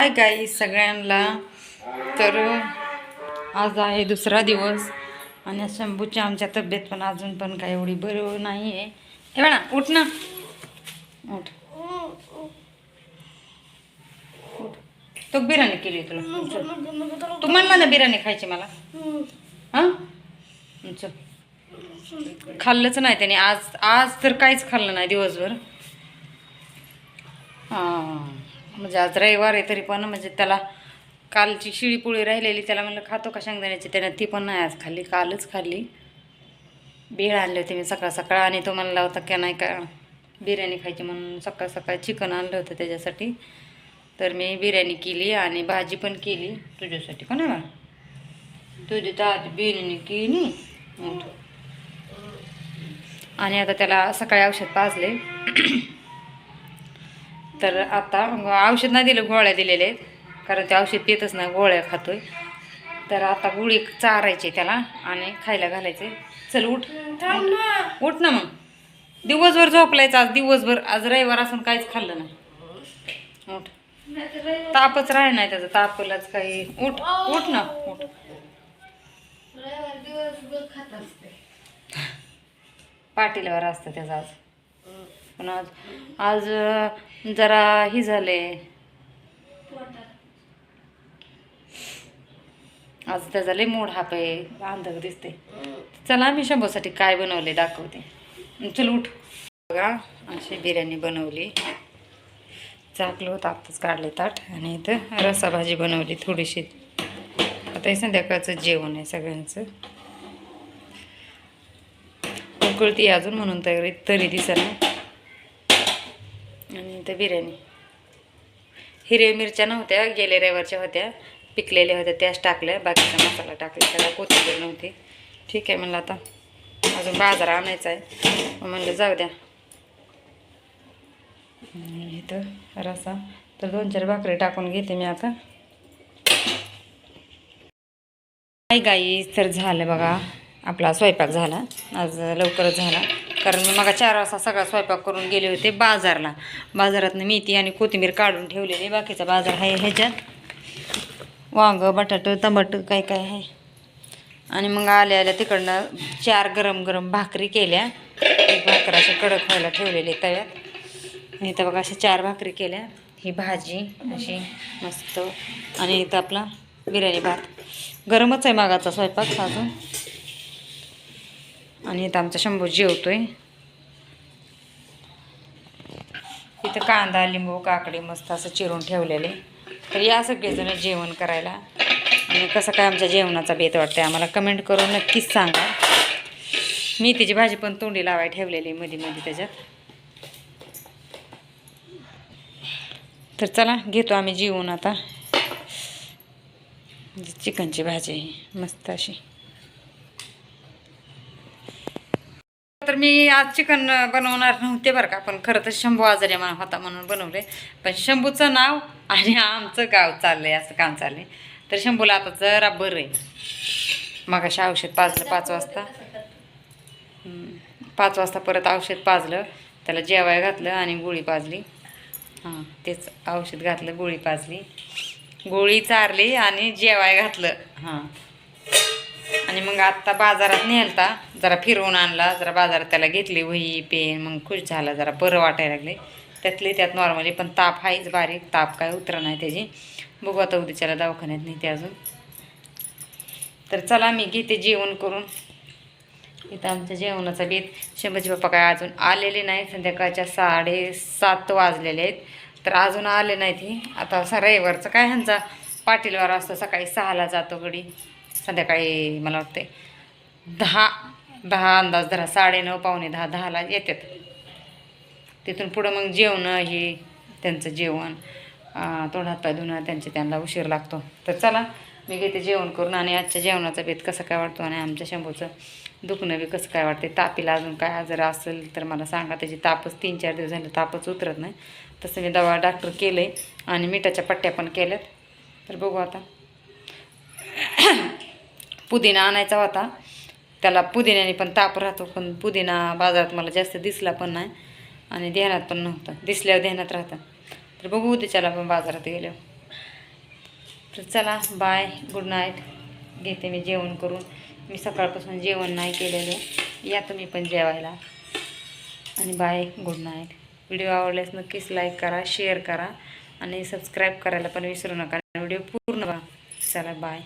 हाय गाई सगळ्यांना. तर आज आहे दुसरा दिवस आणि शंभूची आमच्या तब्येत पण अजून पण काय एवढी बरं नाही आहे हे बघा उठ ना. उठ. उठ. तो बिर्याणी केली तुला. तू म्हणला ना बिर्याणी खायची मला. हां? चल. खाल्लंच नाही त्याने. आज आज तर काहीच खाल्लं नाही दिवसभर. हां. म्हणजे आज रविवार आहे तरी पण म्हणजे त्याला कालची शिळीपोळी राहिलेली त्याला म्हणलं खातो का शेंगदाण्याची? त्याने ती पण नाही आज खाल्ली कालच खाल्ली. बीळ आणले होते मी सकाळ सकाळ आणि तो म्हणला होता की नाही का बिर्याणी खायची म्हणून सकाळ सकाळ चिकन आणलं होतं त्याच्यासाठी. तर मी बिर्याणी केली आणि भाजी पण केली तुझ्यासाठी का ना बा? तुझी आज बिर्याणी केली. आणि आता त्याला सकाळी औषध पाजले. तर आता औषध नाही दिलं गोळ्या दिलेल्या आहेत कारण ते औषध पितच नाही गोळ्या खातोय. तर आता गुळी चारायची त्याला आणि खायला घालायचे. चल उठ. उठ ना मग. दिवसभर झोपलायचं आज दिवसभर. आज रविवार असून काहीच खाल्लं नाही. उठ. तापच राह नाही त्याचा तापलाच काही. उठ उठ ना. उठ. पाटीलवर असतं त्याचं आज. पण आज आज जरा ही झाले. आज त्याचा लय मूड हाप आहे अंधक दिसते चला मी शंभूसाठी काय बनवले दाखवते. चल उठ. बघा अशी बिर्याणी बनवली. चाकलं होतं आत्ताच काढले ताट आणि इथं रसा भाजी बनवली थोडीशी. आता हे संध्याकाळचं जेवण आहे सगळ्यांचं. उकळती अजून म्हणून तरी तरी दिसना. आणि इथं बिर्याणी. हिरव्या मिरच्या नव्हत्या गेल्या रविवारच्या होत्या पिकलेल्या होत्या त्याच टाकल्या बाकीचा मसाला टाकला त्याला कोथिंबीर नव्हती. ठीक आहे म्हणलं आता अजून बाजार आणायचा आहे. म्हणलं जाऊ द्या. आणि इथं रसा तर दोन चार भाकरी टाकून घेते मी आता. काय गाई तर झालं बघा आपला स्वयंपाक झाला. आज लवकरच झाला. कारण मी मग चार वाजता सगळा स्वयंपाक करून गेले होते बाजारला. बाजारातनं मेथी आणि कोथिंबीर काढून ठेवलेली. बाकीचा बाजार आहे ह्याच्यात. वांग बटाटं टमाटर काय काय आहे. आणि मग आल्या आल्या तिकडनं चार गरम गरम भाकरी केल्या. एक भाकर कडक व्हायला ठेवलेले तव्यात. आणि इथं बघा अशा चार भाकरी केल्या. ही भाजी अशी मस्त. आणि इथं आपला बिर्याणी भात. गरमच आहे मागाचा स्वयंपाक अजून. आणि इथं आमचा शंभू जेवतोय. इथं कांदा लिंबू काकडी मस्त असं चिरून ठेवलेले. तर या सगळेजण जेवण करायला. आणि कसं काय आमच्या जेवणाचा बेत वाटतं आम्हाला कमेंट करून नक्कीच सांगा. मी तिची भाजी पण तोंडी लावाय ठेवलेली मध्ये मध्ये त्याच्यात. तर चला घेतो आम्ही जेवून आता. म्हणजे चिकनची भाजी मस्त अशी. मी आज चिकन बनवणार नव्हते बरं का पण खरं तर शंभू आजारी म्हणा होता म्हणून बनवले. पण शंभूचं नाव आणि आमचं गाव चाललंय असं काम चाललंय. तर शंभूला आता जरा बरं आहे. मग अशा औषध पाजलं पाच वाजता. पाच वाजता परत औषध पाजलं त्याला जेवाय घातलं आणि गोळी पाजली. हां तेच औषध घातलं गोळी पाजली. गोळी चारली आणि जेवाय घातलं. हां. आणि मग आत्ता बाजारात नेलता जरा फिरवून आणला जरा बाजारात त्याला घेतली वही पेन मग खुश झाला जरा बरं वाटायला लागले. त्यातले त्यात नॉर्मली पण ताप आहेच बारीक ताप काय उतरा नाही त्याची. बघू आता उद्याच्याला दवाखान्यात नेते अजून. तर चला मी घेते जेवण करून. इथं आमच्या जेवणाचा बेत शंभरजी बाप्पा काय अजून आलेले नाहीत. संध्याकाळच्या साडेसात वाजलेले आहेत. तर अजून आले नाहीत हे. आता असा रविवारचं काय ह्यांचा पाटीलवार असतो सकाळी सहाला जातो घडी संध्याकाळी मला वाटते दहा दहा अंदाज धरा साडेनऊ पावणे दहा दहाला येतात. तिथून पुढं मग जेवणं हे त्यांचं जेवण अं, तोंड हातपाय धुणं त्यांचे त्यांना उशीर लागतो. तर चला मी घेते जेवण करून आणि आजच्या जेवणाचा बेत कसं काय वाटतो आणि आमच्या शंभूचं दुखणं बी कसं काय वाटते तापीला अजून काय आजार असेल तर मला सांगा. त्याची तापच तीन चार दिवस झाले तापच उतरत नाही. तसं मी दवा डॉक्टर केलं आहे आणि मिठाच्या पट्ट्या पण केल्यात. तर बघू आता. पुदिना आणायचा होता. त्याला पुदिन्याने पण ताप राहतो पण पुदिना बाजारात मला जास्त दिसला पण नाही आणि ध्यानात पण नव्हतं. दिसल्यावर ध्यानात राहतं. तर बघू उद्याच्याला पण बाजारात गेल्यावर. तर चला बाय गुड नाईट घेते मी जेवण करून. मी सकाळपासून जेवण नाही केलेलं. या तुम्ही पण जेवायला. आणि बाय गुड नाईट व्हिडिओ आवडल्यास नक्कीच लाईक करा शेअर करा आणि सबस्क्राईब करायला पण विसरू नका. व्हिडिओ पूर्ण बघा चला बाय